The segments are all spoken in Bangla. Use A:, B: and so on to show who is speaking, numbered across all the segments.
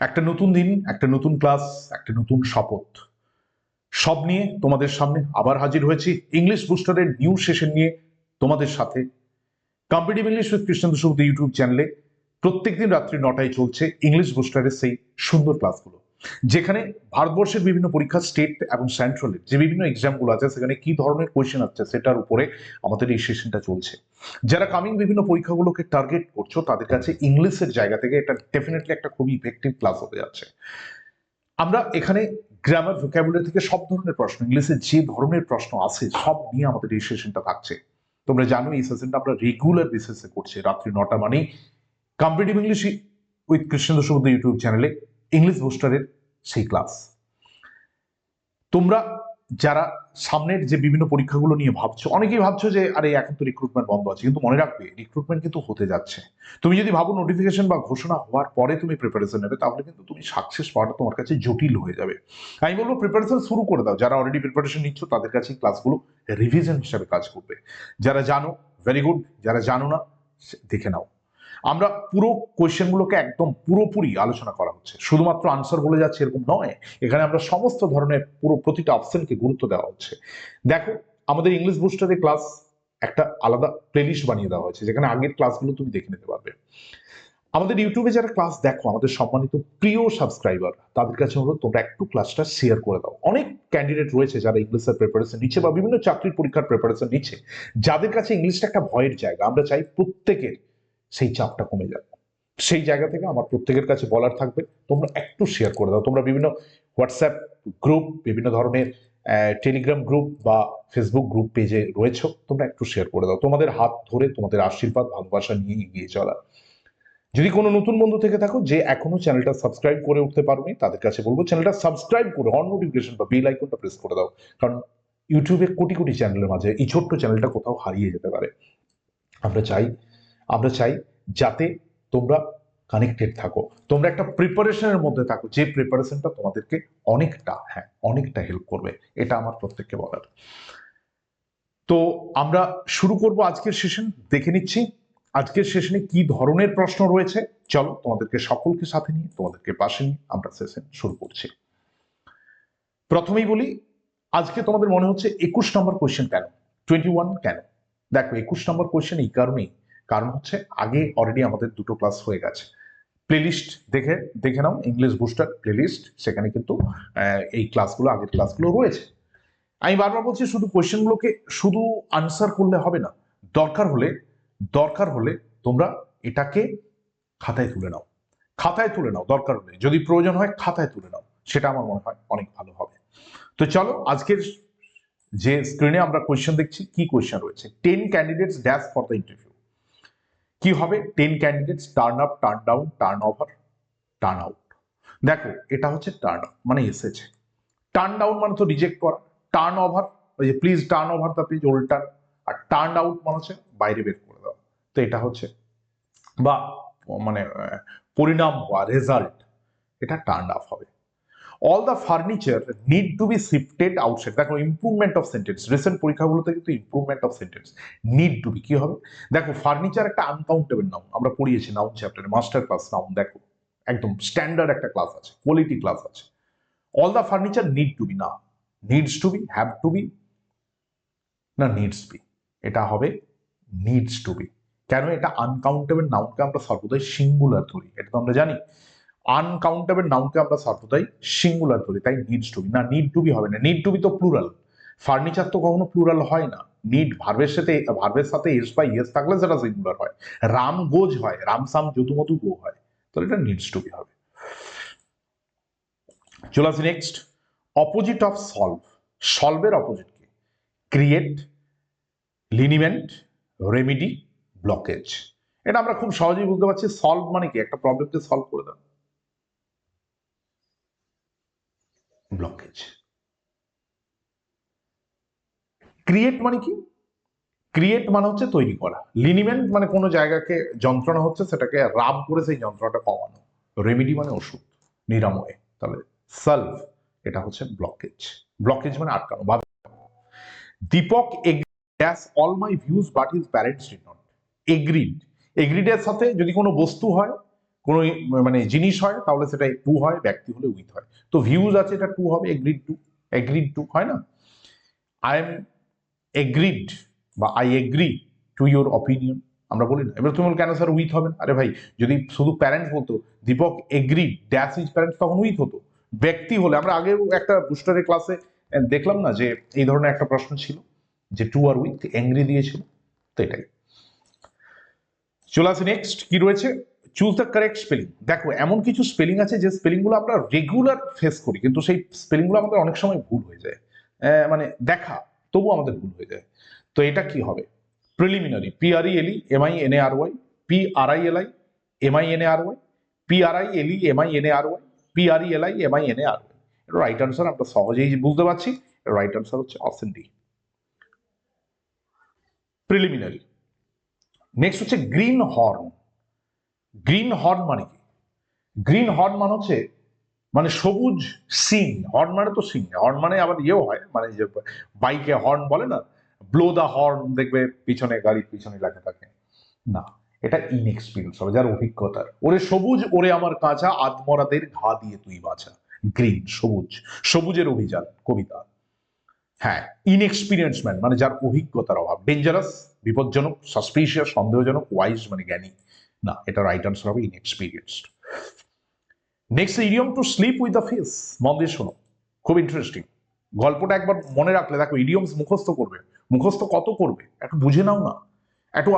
A: একটা নতুন দিন, একটা নতুন ক্লাস, একটা নতুন শপথ। সব নিয়ে তোমাদের সামনে আবার হাজির হয়েছি ইংলিশ বুস্টারের নিউ সেশন নিয়ে তোমাদের সাথে। কম্পিটিভ ইংলিশ উইথ কৃষ্ণেন্দু সৌদি ইউটিউব চ্যানেলে প্রত্যেকদিন রাত্রি নটায় চলছে ইংলিশ বুস্টারের সেই সুন্দর ক্লাসগুলো। যেখানে ভারতবর্ষের বিভিন্ন পরীক্ষা স্টেট এবং সেন্ট্রালের যে বিভিন্ন এক্সামগুলো আছে, সেখানে কি ধরনের কোয়েশ্চেন আছে সেটার উপরে আমাদের এই সেশনটা চলছে। যারা কামিং বিভিন্ন পরীক্ষাগুলোকে টার্গেট করছ, তাদের কাছে ইংলিশের জায়গা থেকে এটা ডেফিনেটলি একটা খুবই ইফেক্টিভ ক্লাস হতে যাচ্ছে। আমরা এখানে গ্রামার ভোকাবুলারি থেকে সব ধরনের প্রশ্ন ইংলিশে যে ধরনের প্রশ্ন আছে সব নিয়ে আমাদের এই সেশনটা থাকছে। তোমরা জানো এই সেশনটা আমরা রেগুলার বেসিসে করছি, রাত্রি নটা মানেই। Competitive English with Krishnendra Subuddha YouTube চ্যানেলে ইংলিশ বুস্টারের সেই ক্লাস তোমরা যারা সামনের যে বিভিন্ন পরীক্ষাগুলো নিয়ে ভাবছ, অনেকেই ভাবছ যে, আরে এখন তো রিক্রুটমেন্ট বন্ধ আছে, কিন্তু মনে রাখবে রিক্রুটমেন্ট কিন্তু হতে যাচ্ছে। তুমি যদি ভাবো নোটিফিকেশন বা ঘোষণা হওয়ার পরে তুমি প্রিপারেশন নেবে, তাহলে কিন্তু তুমি সাকসেস পাওয়াটা তোমার কাছে জটিল হয়ে যাবে। আমি বলব প্রিপারেশন শুরু করে দাও। যারা অলরেডি প্রিপারেশন নিচ্ছ, তাদের কাছে ক্লাসগুলো রিভিশন হিসাবে কাজ করবে। যারা জানো ভেরি গুড যারা জানো না দেখে নাও। আমরা পুরো কোয়েশ্চেনগুলোকে একদম পুরোপুরি আলোচনা করা হচ্ছে। শুধুমাত্র আনসার বলে যাচ্ছে এরকম নয়, এখানে আমরা সমস্ত ধরনের পুরো প্রতিটা অপশনকে গুরুত্ব দেওয়া হচ্ছে। দেখো, আমাদের ইংলিশ বুস্টারের ক্লাস একটা আলাদা প্লেলিস্ট বানিয়ে দেওয়া হয়েছে, যেখানে আগের ক্লাসগুলো তুমি দেখে নিতে পারবে। আমাদের ইউটিউবে যারা ক্লাস দেখো, আমাদের সম্মানিত প্রিয় সাবস্ক্রাইবার তাদের কাছে হলো তোমরা একটু ক্লাসটা শেয়ার করে দাও। অনেক ক্যান্ডিডেট রয়েছে যারা ইংলিশের প্রিপারেশন নিচ্ছে বা বিভিন্ন চাকরির পরীক্ষার প্রিপারেশন নিচ্ছে, যাদের কাছে ইংলিশটা একটা ভয়ের জায়গা, আমরা চাই প্রত্যেকের সেই চাপটা কমে যাবে। সেই জায়গা থেকে আমার প্রত্যেকের কাছে বলার থাকবে, তোমরা একটু শেয়ার করে দাও। তোমরা বিভিন্ন হোয়াটসঅ্যাপ গ্রুপ বিভিন্ন ধরনের টেলিগ্রাম গ্রুপ বা ফেসবুক গ্রুপ পেজে রয়েছে, তোমরা একটু শেয়ার করে দাও। তোমাদের হাত ধরে তোমাদের আশীর্বাদ, ভালোবাসা নিয়ে এগিয়ে চলা। যদি কোনো নতুন বন্ধু থেকে থাকো যে এখনও চ্যানেলটা সাবস্ক্রাইব করে উঠতে পারোনি, তাদের কাছে বলব চ্যানেলটা সাবস্ক্রাইব করে অন নোটিফিকেশন বা বেল আইকনটা প্রেস করে দাও। কারণ ইউটিউবে কোটি কোটি চ্যানেলের মাঝে এই ছোট্ট চ্যানেলটা কোথাও হারিয়ে যেতে পারে। আমরা চাই আমরা চাই যাতে তোমরা কানেক্টেড থাকো। তোমরা একটা প্রিপারেশনের মধ্যে থাকো। যে প্রিপারেশনটা তোমাদেরকে অনেকটা হ্যাঁ অনেকটা হেল্প করবে। এটা আমার প্রত্যেককে বলার। তো আমরা শুরু করব আজকের সেশন দেখে নিচ্ছি আজকের সেশনে কি ধরনের প্রশ্ন রয়েছে। চলো তোমাদেরকে সকলকে সাথে নিয়ে, তোমাদেরকে পাশে নিয়ে আমরা সেশন শুরু করছি। প্রথমেই বলি, আজকে তোমাদের মনে হচ্ছে একুশ নম্বর কোয়েশ্চেন কেন? টোয়েন্টি ওয়ান কেন? দেখো, একুশ নম্বর কোয়েশ্চেন এই কারণেই কারণ হচ্ছে আগে অলরেডি আমাদের দুটো ক্লাস হয়ে গেছে। প্লেলিস্ট দেখে দেখে নাও ইংলিশ বুস্টার প্লেলিস্ট সেখানে কিন্তু এই ক্লাসগুলো আগের ক্লাসগুলো রয়েছে। আমি বারবার বলছি, শুধু কোয়েশ্চেনগুলোকে শুধু আনসার করলে হবে না। দরকার হলে দরকার হলে তোমরা এটাকে খাতায় তুলে নাও। খাতায় তুলে নাও, দরকার হলে। যদি প্রয়োজন হয়, খাতায় তুলে নাও। সেটা আমার মনে হয় অনেক ভালো হবে। তো চলো, আজকের যে স্ক্রিনে আমরা কোয়েশ্চেন দেখছি, কি কোয়েশ্চেন রয়েছে? Ten candidates dash for the interview কি হবে? Ten candidates turn up turn down turn over turn out দেখো, এটা হচ্ছে টার্ন মানে এসেছে। টার্ন ডাউন মানে তো রিজেক্ট করা। টার্ন ওভার ওই যে please turn over the page উল্টান আর টার্ন আউট মানে হচ্ছে বাইরে বের করে দেওয়া। তো এটা হচ্ছে, বা মানে পরিণাম বা রেজাল্ট এটা টার্ন আপ হবে। All the furniture need to be shifted outside দেখো ইম্প্রুভমেন্ট অফ সেন্টেন্স রিসেন্ট পরীক্ষাগুলোতে কিন্তু improvement of sentence need to be কি হবে? দেখো ফার্নিচার একটা আনকাউন্টেবল নাউন আমরা পড়িয়েছি নাউন চ্যাপ্টারে মাস্টার ক্লাস নাউন দেখো। একদম স্ট্যান্ডার্ড একটা ক্লাস আছে। কোয়ালিটি ক্লাস আছে। All the furniture need to be না। Needs to be have to be না নিডস বি এটা হবে নিডস টু বি কেন এটা আনকাউন্টেবল নাউনকে আমরা সর্বদাই সিঙ্গুলার ধরি? এটা তো আমরা জানি। আনকাউন্টেবল নাউনকে আমরা সর্বদাই সিঙ্গুলার ধরি তাই নিডস টু বি না নিড টু বি হবে না। নিড টু বি তো প্লুরাল ফার্নিচার তো কখনো প্লুরাল হয় না। নিড ভার্বের সাথে ভার্বের সাথে এস বা ইয়েস থাকলে সেটা সিঙ্গুলার হয়। রাম গোজ হয় রাম সাম যদুমধু গো হয়, তাহলে এটা নিডস টু বি হবে। চলে আসি নেক্সট অপোজিট অফ সলভ সলভের অপোজিট কি? ক্রিয়েট লিনিমেন্ট রেমিডি ব্লকেজ এটা আমরা খুব সহজেই বুঝতে পারছি। সলভ মানে কি? একটা প্রবলেমকে সলভ করে দাও ব্লকেজ ক্রিয়েট মানে কি? ক্রিয়েট মানে হচ্ছে তৈরি করা। লিনিমেন্ট মানে কোনো জায়গাকে যন্ত্রণা হচ্ছে, সেটাকে রাব করে সেই যন্ত্রণাটা কমানো। রেমিডি মানে ওষুধ, নিরাময়। তাহলে সলভ এটা হচ্ছে ব্লকেজ ব্লকেজ মানে আটকানো বা Deepak gas all my views but his parents did not agreed এগ্রিডের সাথে যদি কোনো বস্তু হয়, কোনো মানে জিনিস হয়, তাহলে সেটা টু হয়, ব্যক্তি হলে উইথ হয়। তো ভিউজ আছে, এটা টু হবে এগ্রিড টু এগ্রিড টু হয় না? আই এম এগ্রিড বা I agree to your opinion আমরা বলি না। এবার তুমি কেন স্যার উইথ হবে? আরে ভাই, যদি শুধু প্যারেন্টস বলতো, Deepak agree dash is parents তখন উইথ হতো। ব্যক্তি হলে, আমরা আগেও একটা বুস্টারের ক্লাসে দেখলাম না যে এই ধরনের একটা প্রশ্ন ছিল, যে টু আর উইথ অ্যাংরি দিয়েছিল, তো এটাই। চলে আসি নেক্সট কি রয়েছে? চুজ দ্য কারেক্ট স্পেলিং দেখো, এমন কিছু স্পেলিং আছে যে স্পেলিংগুলো আমরা রেগুলার ফেস করি, কিন্তু সেই স্পেলিংগুলো আমাদের অনেক সময় ভুল হয়ে যায়। মানে দেখা তবু আমাদের ভুল হয়ে যায়। তো এটা কি হবে? Preliminary P R E L E M I N A R Y P R I L I M I N A R Y P R I L E M I N A R Y P R L I M I N A R Y right answer আমরা সহজেই বুঝতে পারছি। রাইট আনসার হচ্ছে অপশন ডি প্রিলিমিনারি নেক্সট হচ্ছে গ্রিন হর্ন গ্রিন হর্ন মানে কি? গ্রিন হর্ন মানে হচ্ছে মানে সবুজ সিং হর্ন মানে তো সিং হর্ন মানে আবার ইয়েও হয় মানে যে বাইকে হর্ন বলে না ব্লো দা হর্ন দেখবে পিছনে গাড়ির পিছনে লেখা থাকে। না, এটা ইনএক্সপিরিয়েন্স হবে, যার অভিজ্ঞতার ওরে সবুজ, ওরে আমার কাঁচা আত্মরাদের ঘা দিয়ে তুই বাঁচা গ্রিন সবুজ, সবুজের অভিযান কবিতা। হ্যাঁ ইনএক্সপিরিয়েন্স ম্যান মানে যার অভিজ্ঞতার অভাব। ডেঞ্জারাস বিপজ্জনক সাসপিশিয়াস সন্দেহজনক ওয়াইজ মানে জ্ঞানী। না, এটা রাইট আনসার হবে inexperienced next idiom to sleep with the face মন দিয়ে শোনো। খুব ইন্টারেস্টিং গল্পটা একবার মনে রাখলে দেখো ইডিয়মস মুখস্থ করবে। মুখস্থ কত করবে? একটু বুঝে নাও না। একটু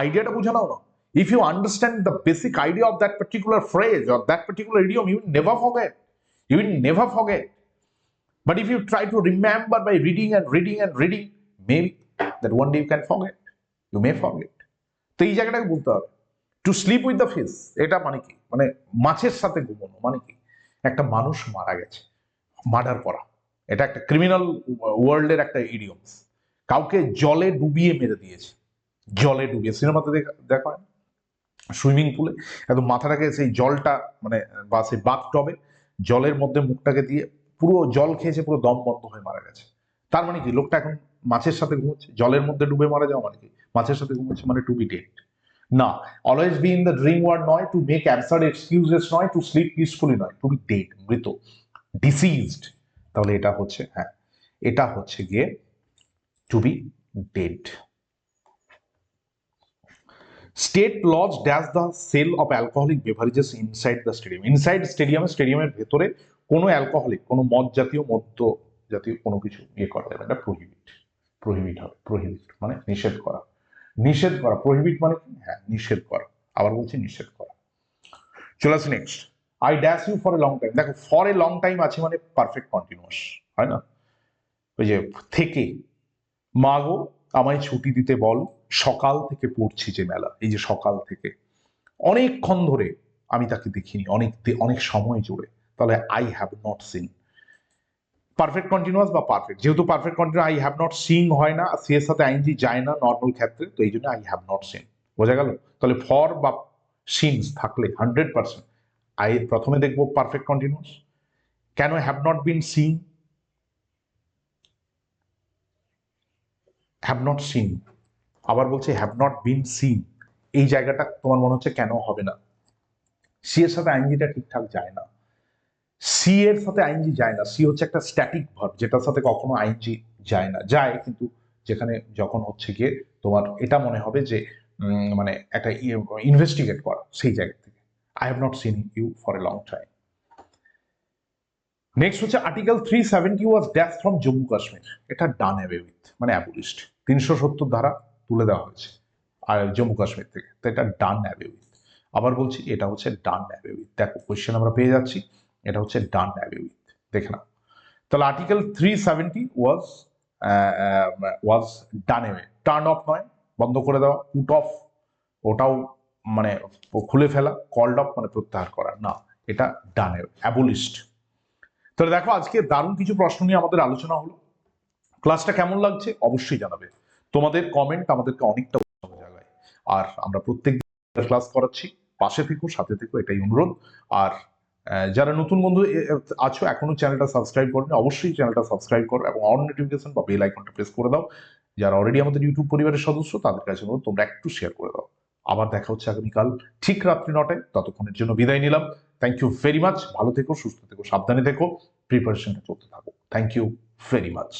A: আইডিয়াটা বুঝে নাও না। If you understand the basic idea of that particular phrase or that particular idiom you never forget you will never forget But if you try to remember by reading and reading and reading, maybe that one day you can forget. You may forget. তো এই জায়গাটাকে বলতে হবে। To sleep with the fish এটা মানে কি? মানে মাছের সাথে ঘুমানো মানে কি? একটা মানুষ মারা গেছে, মার্ডার করা। এটা একটা ক্রিমিনাল ওয়ার্ল্ডের একটা ইডিয়মস কাউকে জলে ডুবিয়ে মেরে দিয়েছে, জলে ডুবিয়ে। সিনেমাতে দেখা হয় সুইমিং পুলে একদম মাথাটাকে সেই জলটা মানে বা সেই বাথ টবে জলের মধ্যে মুখটাকে দিয়ে পুরো জল খেয়েছে, পুরো দম বন্ধ হয়ে মারা গেছে। তার মানে কি? লোকটা এখন মাছের সাথে ঘুমোচ্ছে, জলের মধ্যে ডুবে মারা যাওয়া মানে কি? মাছের সাথে ঘুমোচ্ছে মানে টু বি ডেড না always be in the dream world নয় টু মেক অ্যাবসার্ড এক্সকিউজেস নয় টু স্লিপ পিসফুলি নয় টু বি ডেড মৃত ডিসিজড তাহলে এটা হচ্ছে হ্যাঁ এটা হচ্ছে গিয়ে to be dead state laws dash the sale of alcoholic beverages inside the stadium inside স্টেডিয়ামে স্টেডিয়ামের ভেতরে কোনো অ্যালকোহলিক কোনো মদ জাতীয়, মদ্য জাতীয় কোনো কিছু ইয়ে করা যাবে এটা প্রহিবিট প্রহিবিট হবে প্রহিবিট মানে নিষেধ করা। নিষেধ করা প্রহিবিট মানে কি? হ্যাঁ নিষেধ করা। আবার বলছি নিষেধ করা। চলে আসি next I dash you for a long time দেখো ফর এ লং টাইম আছে মানে পারফেক্ট কন্টিনিউয়াস হয় না? ওই যে থেকে মা গো আমায় ছুটি দিতে বল, সকাল থেকে পড়ছি যে মেলা, এই যে সকাল থেকে। অনেকক্ষণ ধরে আমি তাকে দেখিনি, অনেক অনেক সময় জুড়ে। তাহলে I have not seen perfect continuous বা পারফেক্ট যেহেতু perfect continue I have not seeing হয় না, সি এর সাথে আইনজি যায় না নর্মাল ক্ষেত্রে, তো এই জন্য আই হ্যাভ নট সিন বোঝা গেল? তাহলে ফর বা সিনস থাকলে হান্ড্রেড পার্সেন্ট আই প্রথমে দেখব পারফেক্ট কন্টিনিউয়াস কেন have not been seeing have not seen আবার বলছে হ্যাভ নট বিন সিন এই জায়গাটা তোমার মনে হচ্ছে কেন হবে না? সি এর সাথে আইনজিটা ঠিকঠাক যায় না। সি এর সাথে আইনজি যায় না। সি হচ্ছে একটা স্ট্যাটিক ভার্ব যেটার সাথে কখনো আইনজি যায় না। যায় কিন্তু যেখানে যখন হচ্ছে গিয়ে তোমার এটা মনে হবে যে মানে একটা ইনভেস্টিগেট করা সেই জায়গা থেকে। I have not seen you for a long time next হচ্ছে article three seventy was dash from Jammu Kashmir এটা ডান অ্যাওয়ে উইথ মানে অ্যাবলিস্ট তিনশো সত্তর ধারা তুলে দেওয়া হয়েছে, আর জম্মু কাশ্মীর থেকে। তো এটা ডান অ্যাওয়ে উইথ আবার বলছি, এটা হচ্ছে ডান অ্যাওয়ে উইথ দেখো কোয়েশ্চেন আমরা পেয়ে যাচ্ছি। এটা হচ্ছে ডান অ্যাওয়ে উইথ দেখে নাও। তাহলে article three seventy was was done turn off নয়, বন্ধ করে দেওয়া পুট অফ ওটাও মানে খুলে ফেলা। কল্ড অফ মানে প্রত্যাহার করা। না, এটা ডান অ্যাবলিস্ট তাহলে দেখো, আজকে দারুণ কিছু প্রশ্ন নিয়ে আমাদের আলোচনা হলো। ক্লাসটা কেমন লাগছে? অবশ্যই জানাবে। তোমাদের কমেন্ট আমাদেরকে অনেকটা জাগায়। আর আমরা প্রত্যেক ক্লাস করাচ্ছি। পাশে থেকো, সাথে থেকো, এটাই অনুরোধ। আর যারা নতুন বন্ধু আছো, এখনও চ্যানেলটা সাবস্ক্রাইব করবে অবশ্যই চ্যানেলটা সাবস্ক্রাইব করো এবং অন নোটিফিকেশন বা বেল আইকনটা প্রেস করে দাও। যারা অলরেডি আমাদের ইউটিউব পরিবারের সদস্য, তাদের কাছে অনুরোধ, তোমরা একটু শেয়ার করে দাও। আবার দেখা হচ্ছে আগামীকাল ঠিক রাত্রি নটায়। ততক্ষণের জন্য বিদায় নিলাম। থ্যাংক ইউ ভেরি মাচ ভালো থেকো, সুস্থ থেকো, সাবধানে থেকো। প্রিপারেশনটা চলতে থাকো। Thank you very much